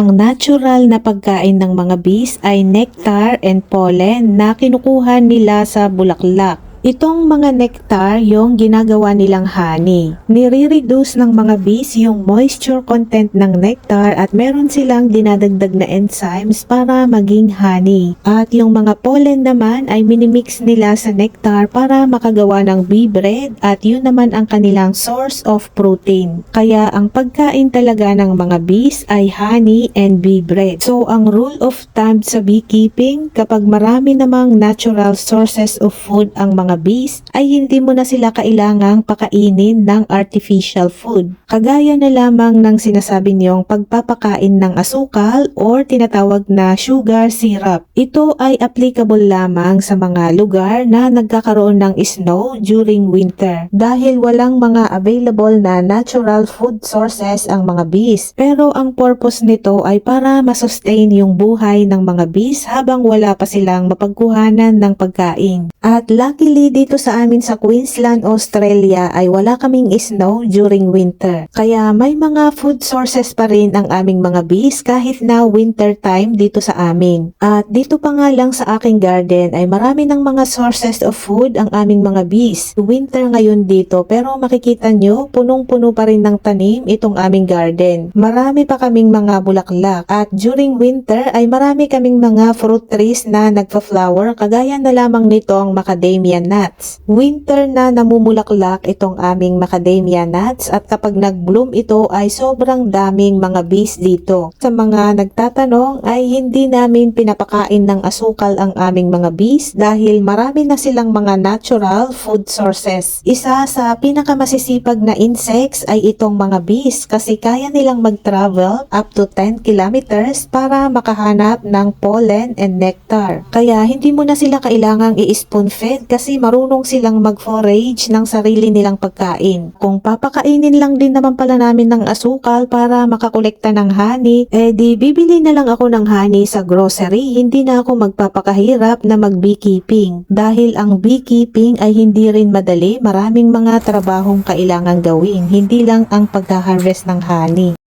ang natural na pagkain ng mga bees ay nectar and pollen na kinukuha nila sa bulaklak. Itong mga nectar yung ginagawa nilang honey. Nire-reduce ng mga bees yung moisture content ng nectar at meron silang dinadagdag na enzymes para maging honey. At yung mga pollen naman ay minimix nila sa nectar para makagawa ng bee bread at yun naman ang kanilang source of protein. Kaya ang pagkain talaga ng mga bees ay honey and bee bread. So ang rule of thumb sa beekeeping, kapag marami namang natural sources of food ang mga bees, ay hindi mo na sila kailangang pakainin ng artificial food. Kagaya na lamang ng sinasabi niyong pagpapakain ng asukal or tinatawag na sugar syrup. Ito ay applicable lamang sa mga lugar na nagkakaroon ng snow during winter dahil walang mga available na natural food sources ang mga bees. Pero ang purpose nito ay para masustain yung buhay ng mga bees habang wala pa silang mapagkuhanan ng pagkain. At luckily dito sa amin sa Queensland, Australia ay wala kaming snow during winter. Kaya may mga food sources pa rin ang aming mga bees kahit na winter time dito sa amin. At dito pa nga lang sa aking garden ay marami ng mga sources of food ang aming mga bees. Winter ngayon dito pero makikita nyo punong-puno pa rin ng tanim itong aming garden. Marami pa kaming mga bulaklak at during winter ay marami kaming mga fruit trees na nagpa-flower kagaya na lamang nitong macadamia nuts. Winter na namumulaklak itong aming macadamia nuts at kapag nag-bloom ito ay sobrang daming mga bees dito. Sa mga nagtatanong ay hindi namin pinapakain ng asukal ang aming mga bees dahil marami na silang mga natural food sources. Isa sa pinakamasisipag na insects ay itong mga bees kasi kaya nilang mag-travel up to 10 kilometers para makahanap ng pollen and nectar. Kaya hindi mo na sila kailangang i-spoon fed kasi marunong silang mag-forage ng sarili nilang pagkain. Kung papakainin lang din naman pala namin ng asukal para makakolekta ng honey, eh di bibili na lang ako ng honey sa grocery. Hindi na ako magpapakahirap na mag-beekeeping. Dahil ang beekeeping ay hindi rin madali, maraming mga trabahong kailangan gawin, hindi lang ang pagka-harvest ng honey.